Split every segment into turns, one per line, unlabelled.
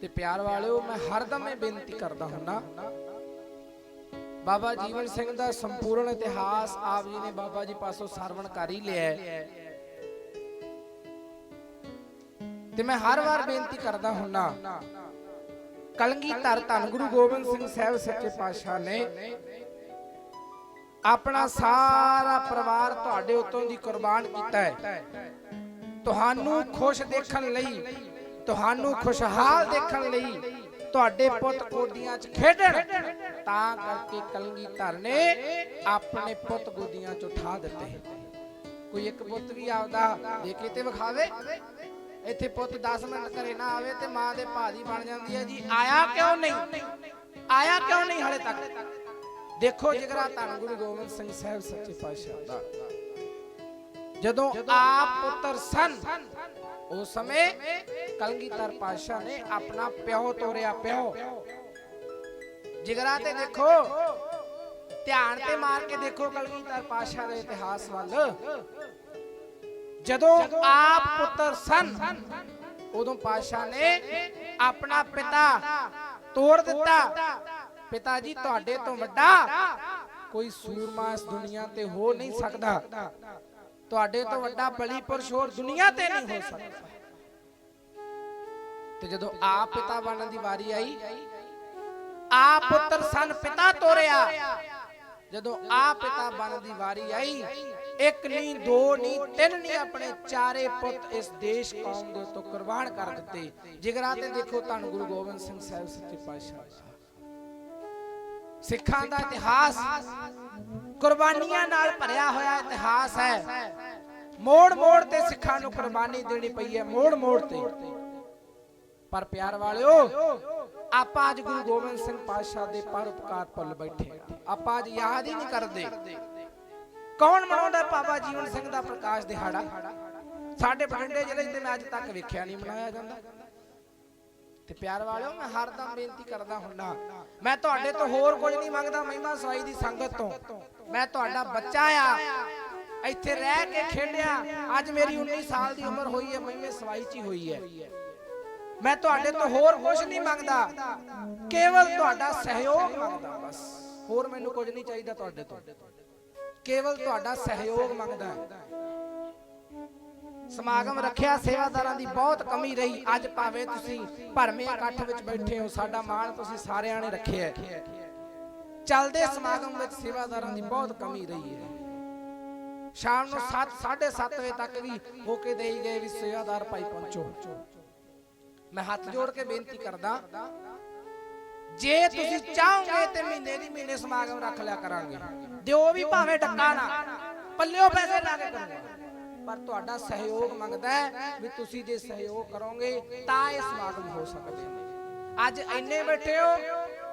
ਤੇ ਪਿਆਰ ਵਾਲਿਓ, ਮੈਂ ਹਰਦਮ ਇਹ ਬੇਨਤੀ ਕਰਦਾ ਹੁੰਦਾ। ਬਾਬਾ ਜੀਵਨ ਸਿੰਘ ਦਾ ਸੰਪੂਰਨ ਇਤਿਹਾਸ ਆਪ ਜੀ ਨੇ ਬਾਬਾ ਜੀ ਪਾਸੋਂ ਸਰਵਣ ਕਰ ਹੀ ਲਿਆ ਤੇ ਮੈਂ ਹਰ ਵਾਰ ਬੇਨਤੀ ਕਰਦਾ ਹੁੰਨਾ ਕਲਗੀਧਰ ਧੰਨ ਗੁਰੂ ਗੋਬਿੰਦ ਸਿੰਘ ਸਾਹਿਬ ਸੱਚੇ ਪਾਤਸ਼ਾਹ ਨੇ, ਆਪਣਾ ਸਾਰਾ ਪਰਿਵਾਰ ਤੁਹਾਡੇ ਉਤੋਂ ਦੀ ਕੁਰਬਾਨ ਕੀਤਾ ਹੈ। ਤੁਹਾਨੂੰ ਖੁਸ਼ ਦੇਖਣ ਲਈ ਤੁਹਾਨੂੰ ਖੁਸ਼ਹਾਲ ਦੇਖਣ ਲਈ ਤੁਹਾਡੇ ਪੁੱਤ ਕੋਡੀਆਂ 'ਚ ਖੇਡਣ। ਤਾਂ ਕਰਕੇ ਕਲਗੀਧਰ ਨੇ ਆਪਣੇ ਪੁੱਤ ਗੋਦੀਆਂ 'ਚ ਉਠਾ ਦਿੱਤੇ। ਕੋਈ ਇੱਕ ਪੁੱਤ ਵੀ ਆਪਦਾ ਦੇ ਤੇ ਵਿਖਾਵੇ। ਇੱਥੇ ਪੁੱਤ 10 ਮਿੰਟ ਘਰੇ ਨਾ ਆਵੇ ਤੇ ਮਾਂ ਦੇ ਭਾਦੀ ਬਣ ਜਾਂਦੀ ਹੈ ਜੀ। ਆਇਆ ਕਿਉਂ ਨਹੀਂ? ਆਇਆ ਕਿਉਂ ਨਹੀਂ ਹਲੇ ਤੱਕ? ਦੇਖੋ ਜਿਗਰਾ ਧੰਨ ਗੁਰੂ ਗੋਬਿੰਦ ਸਿੰਘ ਸਾਹਿਬ ਸੱਚੇ ਪਾਤਸ਼ਾਹ ਦਾ। ਜਦੋਂ ਆਪ ਪੁੱਤਰ ਸਨ ਉਸ ਸਮੇਂ ਕਲਗੀਧਰ ਪਾਤਸ਼ਾਹ ਨੇ ਆਪਣਾ ਪਿਓ ਤੋਰਿਆ ਪਿਓ। ਜਿਗਰਾ ਤੇ ਦੇਖੋ ਧਿਆਨ ਤੇ ਮਾਰ ਕੇ ਦੇਖੋ ਕਲਗੀਧਰ ਪਾਤਸ਼ਾਹ ਦੇ ਇਤਿਹਾਸ ਵੱਲ। ਜਦੋਂ ਆਪ ਪੁੱਤਰ ਸਨ ਉਦੋਂ ਪਾਤਸ਼ਾਹ ਨੇ ਆਪਣਾ ਪਿਤਾ ਤੋੜ ਦਿੱਤਾ। ਪਿਤਾ ਜੀ ਤੁਹਾਡੇ ਤੋਂ ਵੱਡਾ ਕੋਈ ਸੂਰਮਾ ਇਸ ਦੁਨੀਆ ਤੇ ਹੋ ਨਹੀਂ ਸਕਦਾ। ਤੁਹਾਡੇ ਤੋਂ ਵੱਡਾ ਬਲੀ ਪੁਰਸ਼ ਹੋਰ ਦੁਨੀਆ ਤੇ ਨਹੀਂ ਹੋ ਸਕਦਾ। ਤੇ ਜਦੋਂ ਆਪ ਪਿਤਾ ਬਣਨ ਦੀ ਵਾਰੀ ਆਈ ਆਪ ਪੁੱਤਰ ਸਨ ਪਿਤਾ ਤੋਰਿਆ। ਜਦੋਂ ਆ ਪਿਤਾ ਬਣਨ ਦੀ ਵਾਰੀ ਆਈ, ਇੱਕ ਨਹੀਂ ਦੋ ਨਹੀਂ ਤਿੰਨ ਨਹੀਂ ਆਪਣੇ ਚਾਰੇ ਪੁੱਤ ਇਸ ਦੇਸ਼ ਕੌਮ ਦੇ ਉੱਤੋਂ ਕੁਰਬਾਨ ਕਰ ਦਿੱਤੇ। ਜਿਗਰਾ ਤੇ ਦੇਖੋ ਧੰਨ ਗੁਰੂ ਗੋਬਿੰਦ ਸਿੰਘ ਸਾਹਿਬ, ਸੱਚੇ ਪਾਤਸ਼ਾਹ। ਸਿੱਖਾਂ ਦਾ ਇਤਿਹਾਸ ਕੁਰਬਾਨੀਆਂ ਨਾਲ ਭਰਿਆ ਹੋਇਆ ਇਤਿਹਾਸ ਹੈ। ਮੋੜ ਮੋੜ ਤੇ ਸਿੱਖਾਂ ਨੂੰ ਕੁਰਬਾਨੀ ਦੇਣੀ ਪਈ ਹੈ, ਮੋੜ ਮੋੜ ਤੇ। ਪਰ ਪਿਆਰ ਵਾਲਿਓ, ਆਪਾਂ ਅੱਜ ਗੁਰੂ ਗੋਬਿੰਦ ਸਿੰਘ ਪਾਤਸ਼ਾਹ ਦੇ ਪਰਉਪਕਾਰ ਭੁੱਲ ਬੈਠੇ ਆਪਾਂ ਅੱਜ ਯਾਦ ਹੀ ਨਹੀਂ ਕਰਦੇ। ਕੌਣ ਮਨਾਉਂਦਾ ਬਾਬਾ ਜੀਵਨ ਸਿੰਘ ਦਾ ਪ੍ਰਕਾਸ਼ ਦਿਹਾੜਾ? ਸਾਡੇ ਬਠਿੰਡੇ ਜ਼ਿਲ੍ਹੇ 'ਚ ਤੇ ਮੈਂ ਅੱਜ ਤੱਕ ਵੇਖਿਆ ਨਹੀਂ ਮਨਾਇਆ ਜਾਂਦਾ। ਤੇ ਪਿਆਰ ਵਾਲਿਓ, ਮੈਂ ਹਰਦਮ ਬੇਨਤੀ ਕਰਦਾ ਹੁੰਨਾ ਮੈਂ ਤੁਹਾਡੇ ਤੋਂ ਹੋਰ ਕੁਝ ਨਹੀਂ ਮੰਗਦਾ ਮਹਿਮਾ ਸਵਾਈ ਦੀ ਸੰਗਤ ਤੋਂ। ਮੈਂ ਤੁਹਾਡਾ ਬੱਚਾ ਆ। ਇੱਥੇ ਰਹਿ ਕੇ ਖੇਡਿਆ। ਅੱਜ ਮੇਰੀ 19 ਸਾਲ ਦੀ ਉਮਰ ਹੋਈ ਹੈ, ਮਹਿਮੇ ਸਵਾਈ 'ਚ ਹੋਈ ਹੈ। ਮੈਂ ਤੁਹਾਡੇ ਤੋਂ ਹੋਰ ਕੁਝ ਨਹੀਂ ਮੰਗਦਾ। ਕੇਵਲ ਤੁਹਾਡਾ ਸਹਿਯੋਗ ਮੰਗਦਾ ਬਸ। ਹੋਰ ਮੈਨੂੰ ਕੁਝ ਨਹੀਂ ਚਾਹੀਦਾ ਤੁਹਾਡੇ ਤੋਂ। ਕੇਵਲ ਤੁਹਾਡਾ ਸਹਿਯੋਗ ਮੰਗਦਾ ਸਮਾਗਮ ਰੱਖਿਆ, ਸੇਵਾਦਾਰਾਂ ਦੀ ਬਹੁਤ ਕਮੀ ਰਹੀ। ਅੱਜ ਭਾਵੇਂ ਤੁਸੀਂ ਭਰਮੇ ਇਕੱਠ ਵਿੱਚ ਬੈਠੇ ਹੋ, ਸਾਡਾ ਮਾਣ ਤੁਸੀਂ ਸਾਰਿਆਂ ਨੇ ਰੱਖਿਆ ਚੱਲਦੇ ਸਮਾਗਮ ਵਿੱਚ ਸੇਵਾਦਾਰਾਂ ਦੀ ਬਹੁਤ ਕਮੀ ਰਹੀ ਹੈ। ਸ਼ਾਮ ਨੂੰ 7 7:30 ਵਜੇ ਤੱਕ ਵੀ ਹੋ ਕੇ ਦੇਈ ਗਏ ਵੀ ਸੇਵਾਦਾਰ ਭਾਈ ਪਹੁੰਚੋ। ਮੈਂ ਹੱਥ ਜੋੜ ਕੇ ਬੇਨਤੀ ਕਰਦਾ, ਜੇ ਤੁਸੀਂ ਚਾਹੋਗੇ ਤੇ ਮਹੀਨੇ ਦੀ ਮਹੀਨੇ ਸਮਾਗਮ ਰੱਖ ਲਿਆ ਕਰਾਂਗੇ। ਦਿਓ ਵੀ ਭਾਵੇਂ ਡੱਕਾ ਨਾ, ਪੱਲਿਓ ਪੈਸੇ ਲਾ ਕੇ ਕਰੂੰਗਾ ਪਰ ਤੁਹਾਡਾ ਸਹਿਯੋਗ ਮੰਗਦਾ ਹੈ ਵੀ ਤੁਸੀਂ ਜੇ ਸਹਿਯੋਗ ਕਰੋਗੇ ਤਾਂ ਇਹ ਸਮਾਗਮ ਹੋ ਸਕਦੇ ਨੇ ਅੱਜ ਇੰਨੇ ਬੈਠੇ ਹੋ,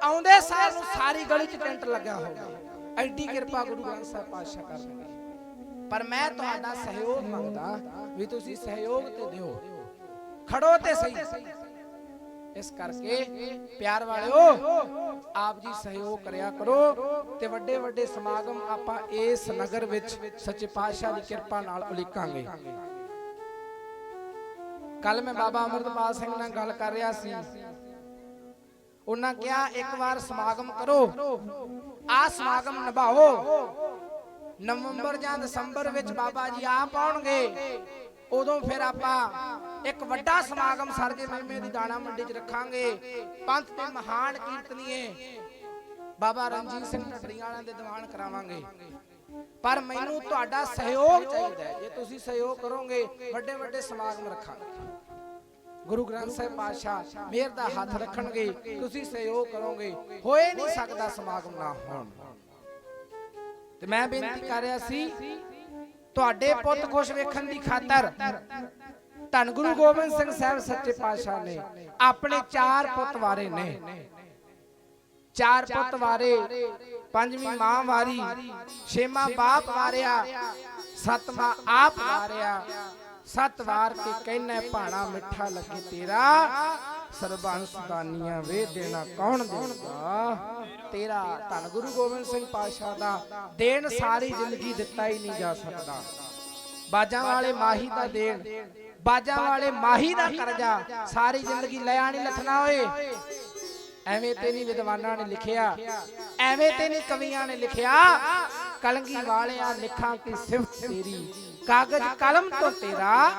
ਆਉਂਦੇ ਸਾਲ ਨੂੰ ਸਾਰੀ ਗਲੀ 'ਚ ਟੈਂਟ ਲੱਗਿਆ ਹੋਊਗਾ ਐਡੀ ਕਿਰਪਾ ਗੁਰੂ ਗ੍ਰੰਥ ਸਾਹਿਬ ਪਾਤਸ਼ਾਹ ਕਰਨਗੇ ਪਰ ਮੈਂ ਤੁਹਾਡਾ ਸਹਿਯੋਗ ਮੰਗਦਾ ਵੀ ਤੁਸੀਂ ਸਹਿਯੋਗ ਤੇ ਦਿਓ। ਖੜੋ ਤੇ ਸਹੀ। ਇਸ ਕਰਕੇ ਪਿਆਰ ਵਾਲਿਓ, ਆਪ ਜੀ ਸਹਿਯੋਗ ਕਰਿਆ ਕਰੋ ਤੇ ਵੱਡੇ ਵੱਡੇ ਸਮਾਗਮ ਆਪਾਂ ਇਸ ਨਗਰ ਵਿੱਚ ਸੱਚੇ ਪਾਤਸ਼ਾਹ ਦੀ ਕਿਰਪਾ ਨਾਲ ਉਲੀਕਾਂਗੇ। ਕੱਲ ਮੈਂ ਬਾਬਾ ਅਮਰਤਪਾਲ ਸਿੰਘ ਨਾਲ ਗੱਲ ਕਰ ਰਿਹਾ ਸੀ। ਉਹਨਾਂ ਕਿਹਾ, ਇੱਕ ਵਾਰ ਸਮਾਗਮ ਕਰੋ, ਆ ਸਮਾਗਮ ਨਿਭਾਓ। ਨਵੰਬਰ ਜਾਂ ਦਸੰਬਰ ਵਿੱਚ ਬਾਬਾ ਜੀ ਆਪ ਆਉਣਗੇ। ਉਦੋਂ ਫਿਰ ਆਪਾਂ ਇੱਕ ਵੱਡਾ ਸਮਾਗਮ ਸਰਜੇ ਮਹਿਮੇ ਦੀ ਦਾਣਾ ਮੰਡੀ 'ਚ ਰੱਖਾਂਗੇ। ਪੰਥ ਦੇ ਮਹਾਨ ਕੀਰਤਨੀਏ ਬਾਬਾ ਰਣਜੀਤ ਸਿੰਘ ਢੱਡਰੀ ਵਾਲਿਆਂ ਦੇ ਦੀਵਾਨ ਕਰਾਵਾਂਗੇ। ਪਰ ਮੈਨੂੰ ਤੁਹਾਡਾ ਸਹਿਯੋਗ ਚਾਹੀਦਾ ਹੈ। ਜੇ ਤੁਸੀਂ ਸਹਿਯੋਗ ਕਰੋਗੇ, ਵੱਡੇ ਵੱਡੇ ਸਮਾਗਮ ਰੱਖਾਂਗੇ। ਗੁਰੂ ਗ੍ਰੰਥ ਸਾਹਿਬ ਪਾਤਸ਼ਾਹ ਮਿਹਰ ਦਾ ਹੱਥ ਰੱਖਣਗੇ, ਤੁਸੀਂ ਸਹਿਯੋਗ ਕਰੋਗੇ। ਹੋਏ ਨਹੀਂ ਸਕਦਾ ਸਮਾਗਮ ਨਾ ਹੋਣ। ਤੇ ਮੈਂ ਬੇਨਤੀ ਕਰ ਰਿਹਾ ਸੀ ਤੁਹਾਡੇ ਪੁੱਤ ਖੁਸ਼ ਵੇਖਣ ਦੀ ਖਾਤਰ ਧੰਨ ਗੁਰੂ ਗੋਬਿੰਦ ਸਿੰਘ ਸਾਹਿਬ ਸੱਚੇ ਪਾਤਸ਼ਾਹ ਨੇ ਆਪਣੇ ਚਾਰ ਪੁੱਤ ਵਾਰੇ ਨੇ। ਚਾਰ ਪੁੱਤ ਵਾਰੇ ਪੰਜਵੀਂ ਮਾਂ ਵਾਰੀ ਛੇਵਾਂ ਬਾਪ ਵਾਰਿਆ ਸੱਤਵਾਂ ਆਪ ਵਾਰਿਆ ਸੱਤ ਵਾਰ ਕੇ ਕਹਿਣਾ ਭਾਣਾ ਮਿੱਠਾ ਲੱਗੇ ਤੇਰਾ। ਸਰਬੰਸ ਦਾਨੀਆਂ ਵੇ ਦੇਣਾ ਕੌਣ ਦੇਊਗਾ? ਤੇਰਾ ਧੰਨ ਗੁਰੂ ਗੋਬਿੰਦ ਸਿੰਘ ਪਾਤਸ਼ਾਹ ਦਾ ਦੇਣ ਸਾਰੀ ਜ਼ਿੰਦਗੀ ਦਿੱਤਾ ਹੀ ਨਹੀਂ ਜਾ ਸਕਦਾ। ਬਾਜਾਂ ਵਾਲੇ ਮਾਹੀ ਦਾ ਦੇਣ, ਬਾਜਾਂ ਵਾਲੇ ਮਾਹੀ ਦਾ ਕਰਜ਼ਾ ਸਾਰੀ ਜ਼ਿੰਦਗੀ ਲਿਆ ਨਹੀਂ ਲੱਥਣਾ ਓਏ। ਐਵੇਂ ਤੇ ਨਹੀਂ ਵਿਦਵਾਨਾਂ ਨੇ ਲਿਖਿਆ, ਐਵੇਂ ਤੇ ਨਹੀਂ ਕਵੀਆਂ ਨੇ ਲਿਖਿਆ, ਕਲੰਗੀ ਵਾਲਿਆ ਲਿਖਾਂ ਕੀ ਸਿਫਤ ਤੇਰੀ, ਕਾਗਜ਼ ਕਲਮ ਤੋਂ ਤੇਰਾ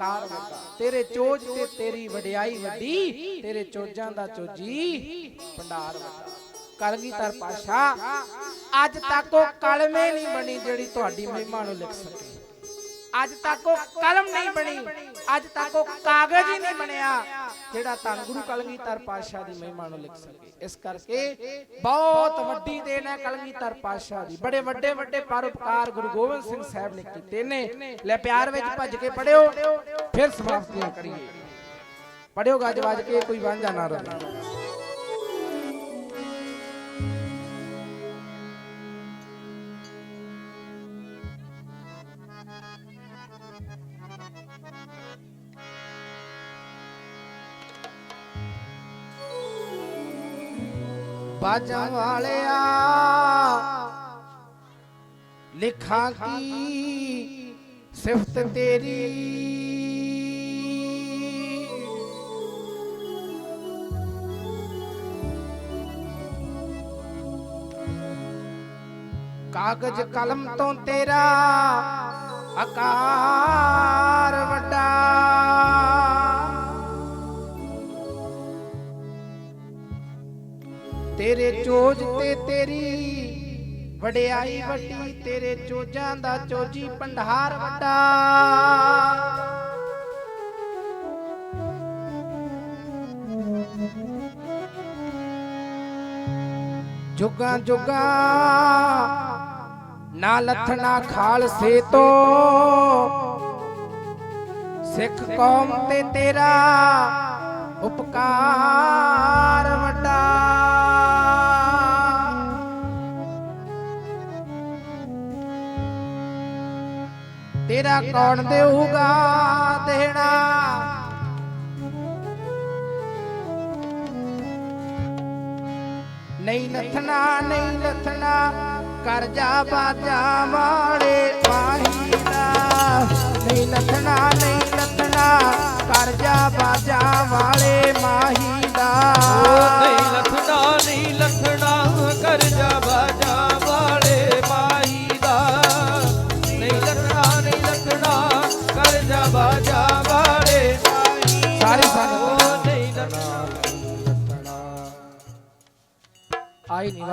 ਆਕਾਰ ਵੱਡਾ ਤੇਰੇ ਚੋਜ ਤੇ ਤੇਰੀ ਵਡਿਆਈ ਵੱਡੀ, ਤੇਰੇ ਚੋਜਾਂ ਦਾ ਚੋਜੀ ਭੰਡਾਰ ਵੱਡਾ। ਕਲਗੀਧਰ ਪਾਸ਼ਾ, ਅੱਜ ਤੱਕ ਉਹ ਕਲਮੇ ਨਹੀਂ ਬਣੀ ਜਿਹੜੀ ਤੁਹਾਡੀ ਮਹਿਮਾ ਨੂੰ ਲਿਖ ਸਕੇ। ਅੱਜ ਤੱਕ ਉਹ ਕਲਮ ਨਹੀਂ ਬਣੀ, ਅੱਜ ਤੱਕ ਉਹ ਕਾਗਜ਼ ਹੀ ਨਹੀਂ ਬਣਿਆ। ਜਿਹੜਾ ਧੰਨ ਗੁਰੂ ਕਲਗੀਧਰ ਪਾਤਸ਼ਾਹ ਦੀ ਮਹਿਮਾ ਨੂੰ ਲਿਖ ਸਕੇ। ਇਸ ਕਰਕੇ ਬਹੁਤ ਵੱਡੀ ਦੇਣ ਹੈ ਕਲਗੀਧਰ ਪਾਤਸ਼ਾਹ ਦੀ। ਬੜੇ ਵੱਡੇ ਵੱਡੇ ਪਰਉਪਕਾਰ ਗੁਰੂ ਗੋਬਿੰਦ ਸਿੰਘ ਸਾਹਿਬ ਨੇ ਕੀਤੇ ਨੇ। ਲੈ ਪਿਆਰ ਵਿੱਚ ਭੱਜ ਕੇ ਪੜਿਓ, ਫਿਰ ਸਮਾਪਤੀਆਂ ਕਰੀਏ। ਪੜਿਓ ਗੱਜ ਵੱਜ ਕੇ, ਕੋਈ ਵਾਂਝਾ ਨਾ ਰਹੇ ਬਾਜਾਂ ਵਾਲਿਆ। ਲਿਖਾਂ ਕੀ ਸਿਫਤ ਤੇਰੀ। ਕਾਗਜ਼ ਕਲਮ ਤੋਂ ਤੇਰਾ ਆਕਾਰ ਵੱਡਾ। ਤੇਰੇ ਚੋਜ ਤੇ ਤੇਰੀ ਵਡਿਆਈ ਵੱਡੀ, ਤੇਰੇ ਚੋਜਾਂ ਦਾ ਚੋਜੀ ਭੰਡਾਰ ਵੱਡਾ। ਜੁਗਾਂ ਜੁਗਾਂ ਨਾ ਲੱਥਣਾ ਖਾਲਸੇ ਤੋਂ। ਸਿੱਖ ਕੌਮ ਤੇ ਤੇਰਾ ਉਪਕਾਰ ਵੱਡਾ। ਤੇਰਾ ਕੌਣ ਦੇਊਗਾ ਦੇਣਾ? ਨਹੀਂ ਲੱਥਣਾ ਨਹੀਂ ਲੱਥਣਾ ਕਰਜਾ ਬਾਜਾ ਵਾਲੇ ਮਾਹੀ ਦਾ ਨਹੀਂ ਲੱਥਣਾ ਨਹੀਂ ਲੱਥਣਾ ਕਰਜਾ ਬਾਜਾ ਵਾਲੇ ਮਾਹੀ ਦਾ
ਨਹੀਂ ਲਖਣਾ ਨਹੀਂ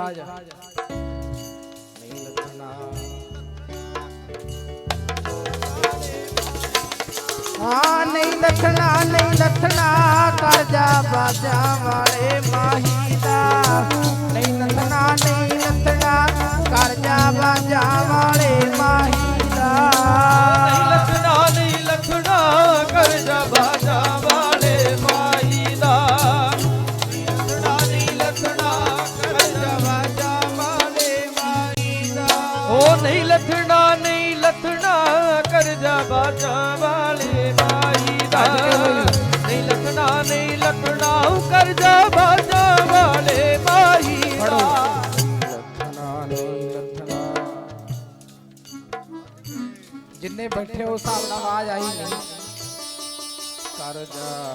ਆਈ ਨਹੀਂ ਲੱਥਣਾ ਹਾਂ, ਨਹੀਂ ਲੱਥਣਾ ਨਹੀਂ ਲੱਥਣਾ ਕਰਜਾ ਬਾਜਾ ਵਾਲੇ ਮਾਹੀ ਦਾ। ਨਹੀਂ ਲੱਥਣਾ ਨਹੀਂ ਲੱਥਣਾ ਕਰਜਾ ਬਾਜਾ ਵਾਲੇ ਮਾਹੀ ਦਾ। ਜਿੰਨੇ ਬੈਠੇ ਹੋ ਹਿਸਾਬ ਨਾਲ ਆਵਾਜ਼ ਆਈ ਨਹੀਂ। ਕਰ ਜਾ।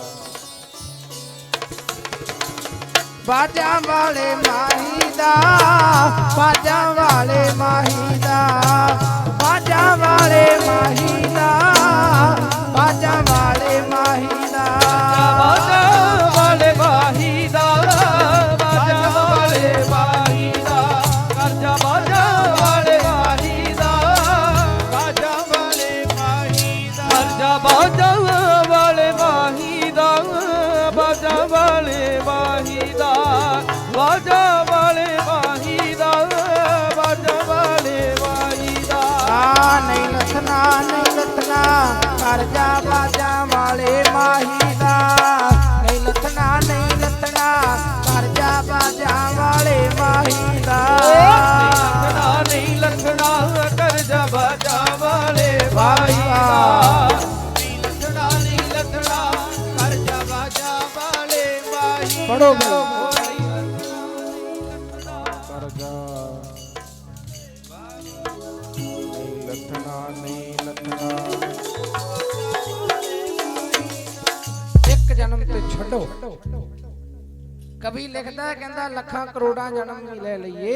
ਬਾਜਾਂ ਵਾਲੇ ਮਾਹੀ ਦਾ ਬਾਜਾਂ ਵਾਲੇ ਮਾਹੀ ਦਾ ਬਾਜਾਂ ਵਾਲੇ ਮਾਹੀ ਪੜੋ ਇੱਕ ਜਨਮ ਛੱਡੋ। ਕਵੀ ਲਿਖਦਾ ਕਹਿੰਦਾ ਲੱਖਾਂ ਕਰੋੜਾਂ ਜਨਮ ਲੈ ਲਈਏ।